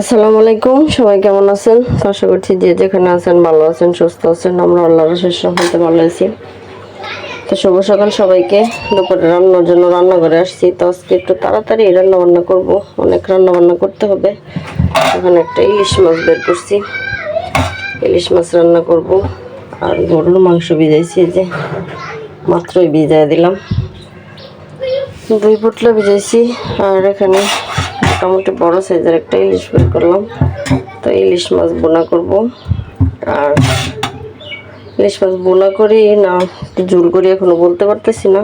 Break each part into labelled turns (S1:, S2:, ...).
S1: আসসালামু আলাইকুম, সবাই কেমন আছেন? আশা করছি যে যেখানে আছেন ভালো আছেন, সুস্থ আছেন। আমরা আল্লাহর শেষ হতে ভালো আছি। তো শুভ সকাল সবাইকে। দুপুরে রান্নার জন্য রান্না করে আসছি। তো আজকে একটু তাড়াতাড়ি রান্না বান্না করব। অনেক রান্না বান্না করতে হবে। এখানে একটা ইলিশ মাছ বের করছি। ইলিশ মাছ রান্না করব। আর গরুর মাংস ভিজাইছি যে। মাত্রই ভিজাই দিলাম। দুই পুটলা ভিজাইছি। আর এখানে মোটামুটি বড় সাইজের একটা ইলিশ বের করলাম। তো ইলিশ মাছ বোনা করব। আর ইলিশ মাছ বোনা করি না ঝুল করি এখনও বলতে পারতেছি না।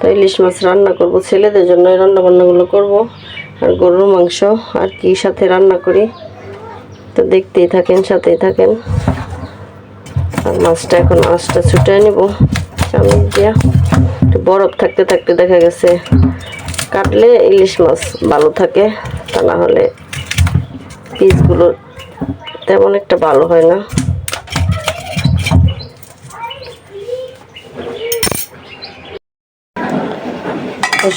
S1: তো ইলিশ মাছ রান্না করব, ছেলেদের জন্য রান্না বান্নাগুলো করব। আর গরুর মাংস আর কি সাথে রান্না করি। তো দেখতেই থাকেন, সাথেই থাকেন। আর মাছটা এখন আঁচটা ছুটাই নিব। চামচ দিয়া। বরফ থাকতে থাকতে দেখা গেছে কাটলে ইলিশ মাছ ভালো থাকে, তা না হলে পিসগুলো তেমন একটা ভালো হয় না।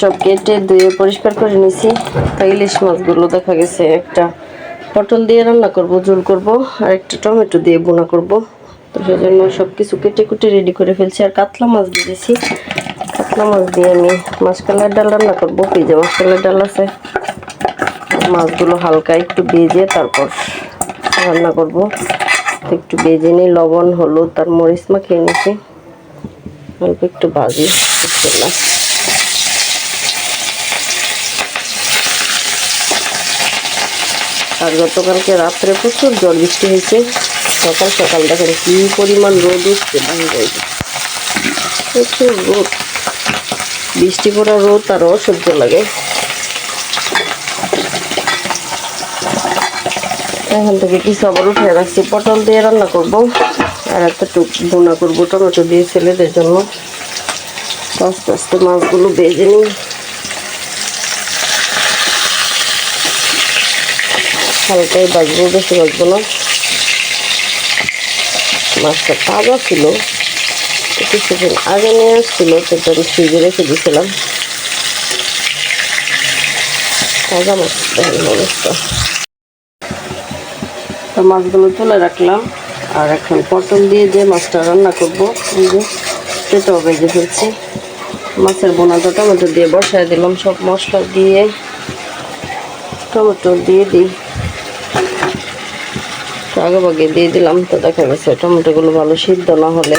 S1: সব কেটে ধুয়ে পরিষ্কার করে নিছি। তা ইলিশ মাছগুলো দেখা গেছে একটা পটল দিয়ে রান্না করব, ঝোল করব, আর একটা টমেটো দিয়ে বোনা করব। তো সেজন্য সব কিছু কেটে কুটে রেডি করে ফেলছি। আর কাতলা মাছ দিয়েছি। কাতলা মাছ দিয়ে আমি মাছকালার ডাল রান্না করব। ভিজে মাছকালার ডাল আছে। মাছগুলো হালকা একটু ভেজে তারপর রান্না করব। একটু ভেজে নিই, লবণ, হলুদ আর মরিচ মাখিয়ে নিছি। অল্প একটু ভাজি। আর গতকালকে রাত্রে প্রচুর জল বৃষ্টি হয়েছে। সকাল সকাল দেখেন কি পরিমাণ রোদ উঠছে বাইরে প্রচুর রোদ। বৃষ্টি পড়া রোদ আরও অসহ্য লাগে। এখান থেকে কিছু আবার উঠে রাখছি? পটল দিয়ে রান্না করব। আর একটা টুক বোনা করব, টমেটো দিয়ে ছেলেদের জন্য। আস্তে আস্তে মাছগুলো বেজে নিই। হালকাই বাজবো বেশি বাজবো না। মাছটা তাজা ছিল। কিছুদিন আগে নিয়ে আসছিল সেটা আমি ফ্রিজে রেখে দিয়েছিলাম। তাজা মাছ তো মাছগুলো তুলে রাখলাম, আর এখন পটল দিয়ে যে মাছটা রান্না করব সেটাও ভেজে ফেলছি। মাছের বোনাটা টমেটো দিয়ে বসায় দিলাম, সব মশলা দিয়ে টমেটো দিয়ে দিই। আগে ভাগে দিয়ে দিলাম, তো দেখা গেছে টমেটোগুলো ভালো সিদ্ধ না হলে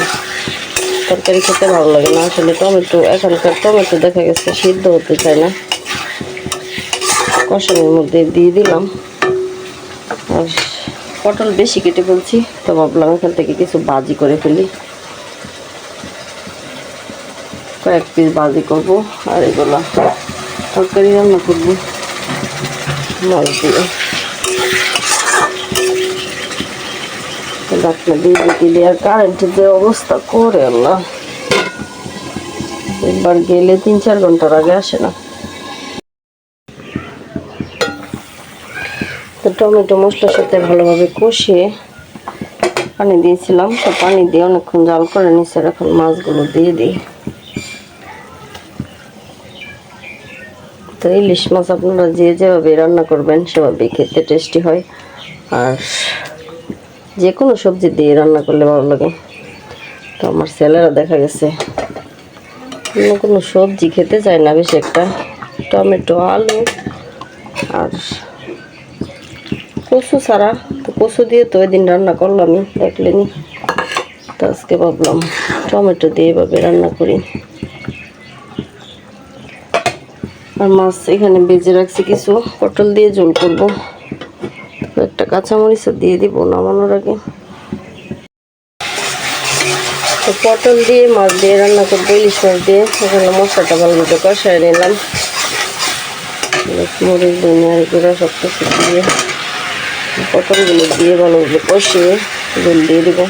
S1: তরকারি খেতে ভালো লাগে না। আসলে টমেটো, এখনকার টমেটো দেখা গেছে সিদ্ধ হতে চায় না। কষানোর মধ্যে দিয়ে দিলাম। আর পটল বেশি কেটে ফেলছি, তো ভাবলাম এখান থেকে কিছু বাজি করে ফেলি। কয়েক পিস বাজি করব, আর এগুলো তরকারি রান্না করব। মাছ দিয়ে। ডাক্তার দিয়ে দিলে আর কারেন্টের যে অবস্থা, করে আল্লাহ। একবার গেলে তিন চার ঘণ্টার আগে আসে না। তো টমেটো মশলার সাথে ভালোভাবে কষিয়ে পানি দিয়েছিলাম। তো পানি দিয়ে অনেকক্ষণ জাল করে আর এখন মাছগুলো দিয়ে দিই। তো ইলিশ মাছ আপনারা যে যেভাবে রান্না করবেন, সেভাবেই খেতে টেস্টি হয়। আর যে কোনো সবজি দিয়ে রান্না করলে ভালো লাগে। তো আমার ছেলেরা দেখা গেছে। অন্য কোনো সবজি খেতে চায় না বেশি একটা। টমেটো, আলু আর কচু ছাড়া। তো কচু দিয়ে তো ওই দিন রান্না করলামই, দেখলেনি। তো আজকে ভাবলাম টমেটো দিয়ে এভাবে রান্না করি। আর মাছ এখানে বেজে রাখছি কিছু। পটল দিয়ে ঝোল করব। একটা কাঁচামরিচ দিয়ে দিব নামানোর আগে। তো পটল দিয়ে, মাছ দিয়ে রান্না করব, ইলিশ মাছ দিয়ে। এখানে মশলাটা ভালো মতো কষায় নিলাম। মরিচ ধনিয়ার গুঁড়া সব কিছু দিয়ে, পটলগুলো দিয়ে ভালোভাবে কষিয়ে ঝোল দিয়ে দেবো।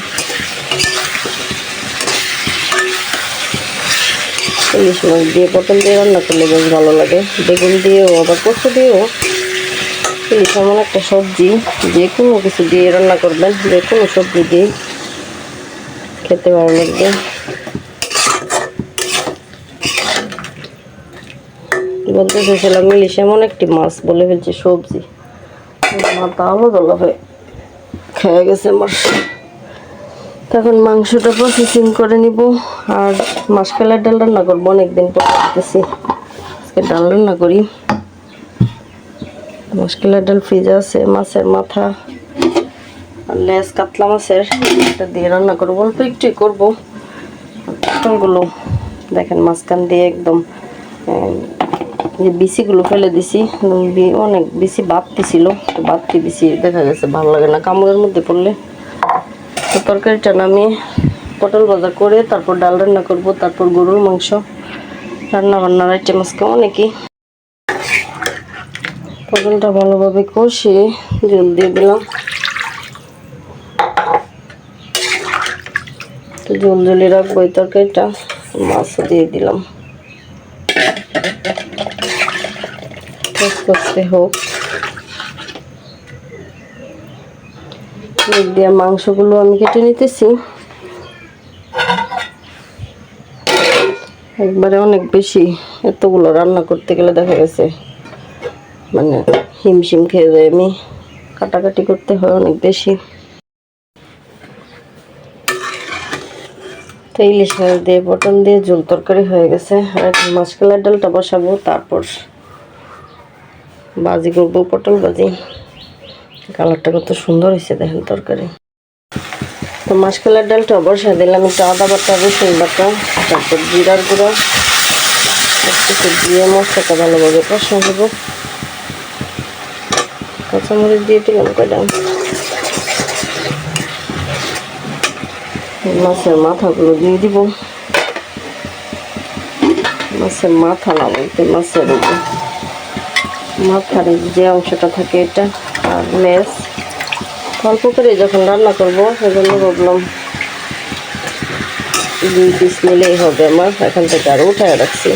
S1: ইলিশ মাছ দিয়ে পটল দিয়ে রান্না করলে বেশ ভালো লাগে। বেগুন দিয়েও, আবার কচু দিয়েও ইলিশ এমন একটা সবজি, যে কোনো কিছু দিয়ে রান্না করবেন, যে কোনো সবজি দিয়ে। খেতে ভালো লাগবে। বলতে চাইছিলাম ইলিশ এমন একটি মাছ বলে ফেলছি সবজি। মাথা আলাদা আলাদা খেয়ে গেছে আমার তখন মাংসটা প্রসেসিং করে নিব, আর মাসকালের ডাল রান্না করব, অনেকদিন পর করতেছি। আজকে ডাল রান্না করি। মাসকালের ডাল ফ্রিজে আছে, মাছের মাথা। লেস কাতলা মাছের। এটা দিয়ে রান্না করব, অল্প একটুই করব। পটলগুলো, দেখেন মাঝখান দিয়ে একদম যে বিচিগুলো ফেলে দিছি অনেক বেশি বাড়তি ছিল তো বাড়তি বেশি দেখা গেছে, ভালো লাগে না, কামড়ের মধ্যে পড়লে। তো তরকারিটা নামিয়ে পটল ভাজা করে তারপর ডাল রান্না করব, তারপর গরুর মাংস। রান্না বান্নার আইটেম আজকে অনেকই। পটলটা ভালোভাবে কষিয়ে জল দিয়ে দিলাম। তো জল জলে রাখব এই তরকারিটা মাছও দিয়ে দিলাম। কষতে হোক। দিয়ে মাংসগুলো আমি কেটে নিতেছি। একবারে অনেক বেশি, এতগুলো রান্না করতে গেলে দেখা গেছে মানে হিমশিম খেয়ে যায় আমি কাটাকাটি করতে হয় অনেক বেশি। তো ইলিশ মাছ দিয়ে, পটল দিয়ে, ঝোল তরকারি হয়ে গেছে। আর মাছকালার ডালটা বসাবো, তারপর বাজি করব পটল বাজি। কালারটা কত সুন্দর হয়েছে, দেখেন তরকারি। তো মাছকালার ডালটা বসা দিলাম, একটু আদা বাটা, রসুন বাটা, তারপর জিরার গুঁড়া, একটু দিয়ে মশলাটা ভালোভাবে কষা কাঁচামরিচ দিয়ে দিলাম, কয়টা? মাছের মাথাগুলো দিয়ে দিব। মাছের মাথা না বলতে মাছের মাথার যে অংশটা থাকে এটা আর লেস। অল্প করে যখন রান্না করব, সেজন্য ভাবলাম দুই পিস নিলেই হবে আমার। এখান থেকে আরও উঠায় রাখছি।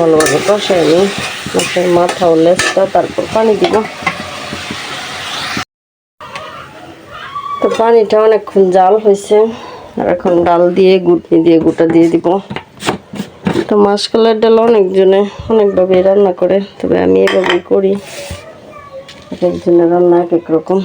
S1: ভালোভাবে কষাই নি মাছের মাথা ও তারপর পানি দিব। তো পানিটা অনেকক্ষণ জাল হয়েছে, আর এখন ডাল দিয়ে গুটনি দিয়ে, গুটা দিয়ে দিব। তো মাসকালের ডাল অনেকজনে অনেকভাবে রান্না করে, তবে আমি এভাবেই করি। এক একজনের রান্না এক এক রকম।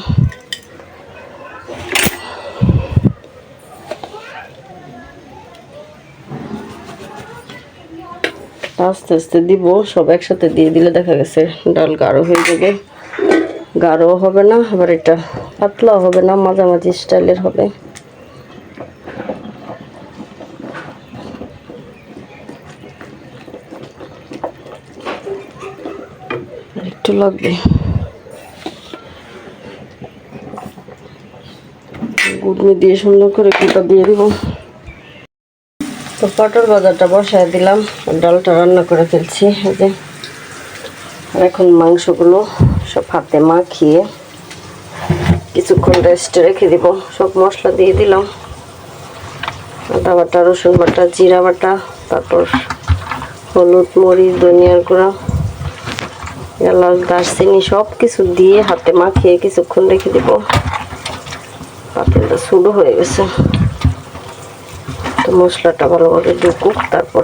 S1: আস্তে আস্তে দিব, সব একসাথে দিয়ে দিলে দেখা গেছে ডাল গাঢ় হয়ে যাবে। গাঢ় হবে না, আবার এটা পাতলাও হবে না, মাঝামাঝি স্টাইলের হবে। একটু লাগবে। গুডনি দিয়ে সুন্দর করে কুটা দিয়ে দিব। তো পটল বাজারটা বসায় দিলাম। ডালটা রান্না করে ফেলছি যে। আর এখন মাংসগুলো সব হাতে মাখিয়ে কিছুক্ষণ রেস্টে রেখে দিব। সব মশলা দিয়ে দিলাম। আদা বাটা, রসুন বাটা, জিরা বাটা, তারপর হলুদ, মরিচ, ধনিয়ার গুঁড়া, এলাচ, দারচিনি সব কিছু দিয়ে হাতে মাখিয়ে কিছুক্ষণ রেখে দিব। পাতিলটা শুরু হয়ে গেছে। মশলাটা ভালোভাবে ঢুকুক, তারপর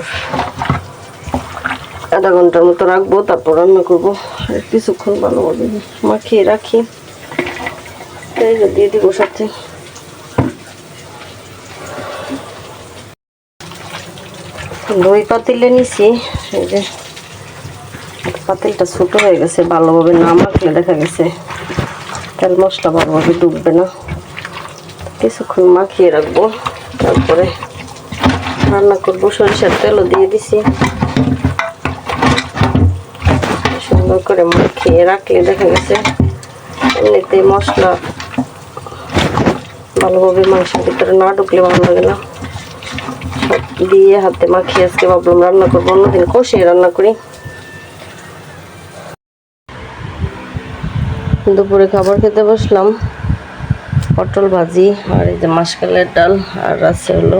S1: আধা ঘণ্টার মতো রাখব, তারপর রান্না করব। কিছুক্ষণ ভালোভাবে মাখিয়ে রাখি। এই দিয়ে দিব সাথে। দই পাতিলে নিছি, এই যে পাতিলটা ছোট হয়ে গেছে, ভালোভাবে না মাখলে দেখা গেছে তেল মশলা ভালোভাবে ডুববে না। কিছুক্ষণ মাখিয়ে রাখব, তারপরে রান্না করব, সরিষার তেলও দিয়ে দিছি। সুন্দর করে মাখিয়ে রাখলে দেখা গেছে এমনিতে মশলা ভালোভাবে মাংসের ভিতরে না ঢুকলে ভালো লাগে না। সব দিয়ে হাতে মাখিয়ে আজকে ভাবলাম রান্না করব, অন্যদিন কষিয়ে রান্না করি। দুপুরে খাবার খেতে বসলাম, পটল ভাজি আর এই যে মাসকালের ডাল আর আছে হলো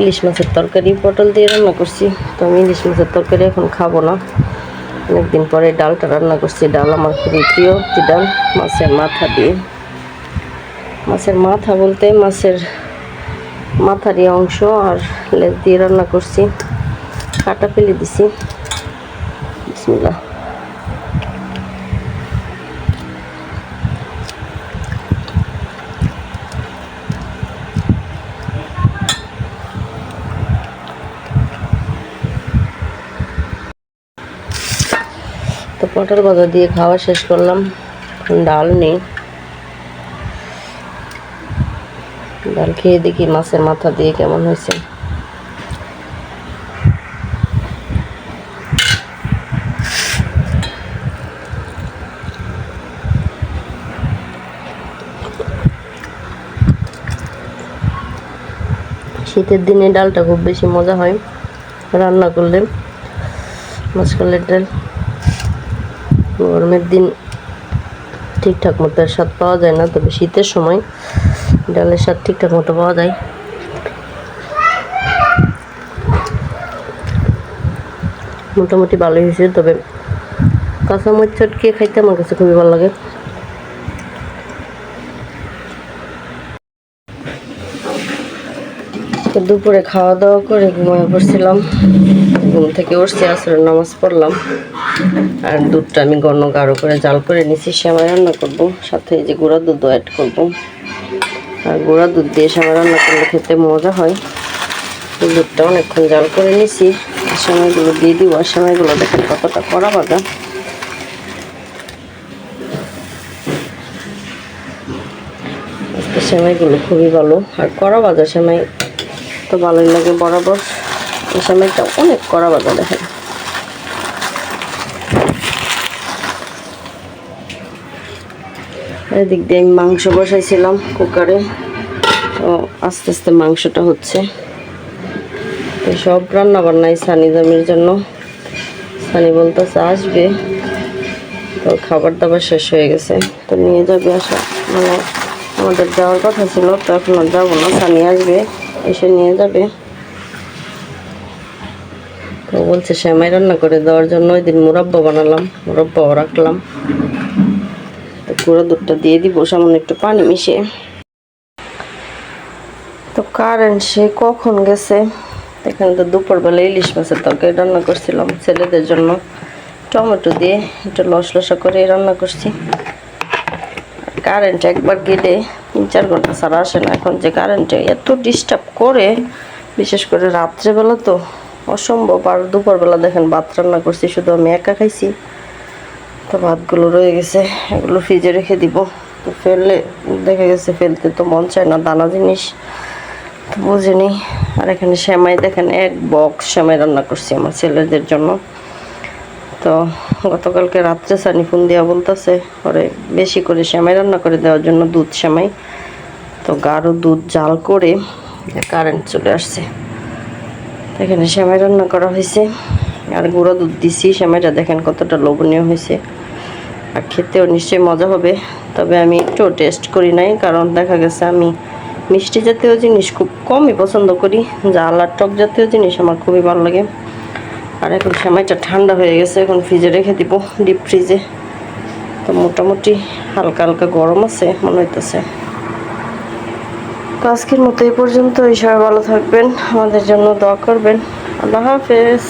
S1: ইলিশ মাছের তরকারি, পটল দিয়ে রান্না করছি। তো আমি ইলিশ মাছের তরকারি এখন খাব না। অনেকদিন পরে ডালটা রান্না করছি। ডাল আমার খুবই প্রিয় যে ডাল, মাছের মাথা দিয়ে। মাছের মাথা বলতে মাছের মাথারই অংশ আর লেজ দিয়ে রান্না করছি। কাটা ফেলে দিছি। বিসমিল্লাহ। পটল ভাজা দিয়ে খাওয়া শেষ করলাম। ডাল নেই। ডাল খেয়ে দেখি মাছের মাথা দিয়ে কেমন হয়েছে। শীতের দিনে ডালটা খুব বেশি মজা হয়। রান্না করলে মাছকালের ডাল গরমের দিন ঠিকঠাক মতো স্বাদ পাওয়া যায় না, তবে শীতের সময় ডালের স্বাদ ঠিকঠাক মতো পাওয়া যায়। মোটামুটি ভালোই হয়েছে, তবে কাঁচা মরিচ চটকিয়ে খাইতে আমার কাছে খুবই ভালো লাগে। দুপুরে খাওয়া দাওয়া করে ঘুমিয়ে পড়ছিলাম, ঘুম থেকে উঠছি আসলে নামাজ পড়লাম। আর দুধটা আমি ঘন গাঢ় করে জাল করে নিছি শ্যামাই রান্না করব। সাথে এই যে গুঁড়া দুধও অ্যাড করব। আর গুঁড়া দুধ দিয়ে শ্যামাই রান্না করলে খেতে মজা হয়। দুধটা অনেকক্ষণ জাল করে নিছি। আর সময়গুলো দিয়ে দিব, আর সময়গুলো দেখেন কতটা কড়া বাঁধা সেমাইগুলো খুবই ভালো। আর কড়া বাজা সেমাই তো ভালোই লাগে বরাবর। সেমাইটা অনেক কড়া বাজা দেখেন। এদিক দিয়ে আমি মাংস বসাইছিলাম কুকারে। তো আস্তে আস্তে মাংসটা হচ্ছে। সব রান্না বান্নাই সানি জমির জন্য। সানি বলতেছে, আসবে। তো খাবার দাবার শেষ হয়ে গেছে। তো নিয়ে যাবে আসা। মানে আমাদের যাওয়ার কথা ছিল, তো এখন আর যাব না। সানি আসবে, এসে নিয়ে যাবে। তো বলছে, শ্যামাই রান্না করে দেওয়ার জন্য ওই দিন মুরাব্বা বানালাম। মুরাব্বাও রাখলাম। গুঁড়ো দুধটা দিয়ে দিব, সামান্য একটু পানি মিশিয়ে। তো কারেন্ট সে কখন গেছে? এখানে তো দুপুরবেলা ইলিশ মাছের তরকারি রান্না করছিলাম ছেলেদের জন্য। টমেটো দিয়ে একটু লস লসা করে রান্না করছি। কারেন্ট একবার গেলে তিন চার ঘণ্টা ছাড়া আসে না। এখন যে কারেন্টে এত ডিস্টার্ব করে, বিশেষ করে রাত্রেবেলা তো অসম্ভব। আর দুপুরবেলা দেখেন ভাত রান্না করছি, শুধু আমি একা খাইছি। তো ভাতগুলো রয়ে গেছে, এগুলো ফ্রিজে রেখে দিব। তো ফেললে, দেখা গেছে ফেলতে তো মন চায় না দানা জিনিস। তো বুঝিনি আর এখানে শ্যামাই দেখেন এক বক্স শ্যামাই রান্না করছি আমার ছেলেদের জন্য। তো গতকালকে রাত্রে সানি ফোন দিয়া বলতেছে পরে বেশি করে শ্যামাই রান্না করে দেওয়ার জন্য দুধ শ্যামাই তো গাঢ় দুধ জাল করে, কারেন্ট চলে আসছে। এখানে শ্যামাই রান্না করা হয়েছে। আর গুঁড়ো দুধ দিছি শ্যামাইটা দেখেন কতটা লোভনীয় হয়েছে। আর খেতেও নিশ্চয়ই মজা হবে, তবে আমি একটু টেস্ট করি নাই, কারণ দেখা গেছে আমি মিষ্টি জাতীয় জিনিস খুব কমই পছন্দ করি জাল আর টক জাতীয় জিনিস আমার খুবই ভালো লাগে। আর এখন সেমাইটা ঠান্ডা হয়ে গেছে, এখন ফ্রিজে রেখে দিব ডিপ ফ্রিজে তো মোটামুটি হালকা হালকা গরম আছে, মনে হইতেছে। তো আজকের মতো এই পর্যন্ত সবাই ভালো থাকবেন, আমাদের জন্য দোয়া করবেন। আল্লাহ হাফেজ।